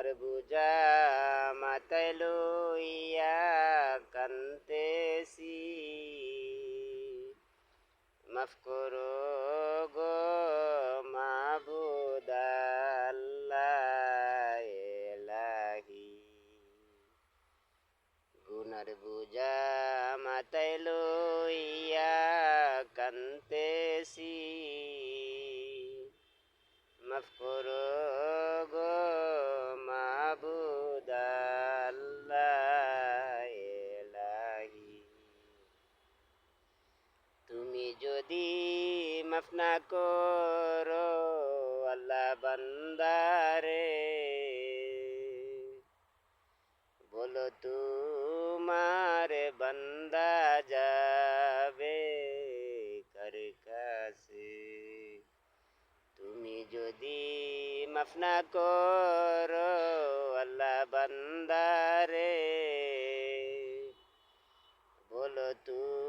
গুনার বুঝা মাথায় লইয়া কান্তেছি মাফ করো গো মাবুদ আল্লাহ এলাহি গুনার বুঝা মাথায় লইয়া কান্তেছি মাফ করো যদি মফনা করো, আল্লাহ বান্দারে। বলো তোমার বান্দা যাবে কর তুমি যদি মফনা করো, আল্লাহ বন্দারে। বলো তুমি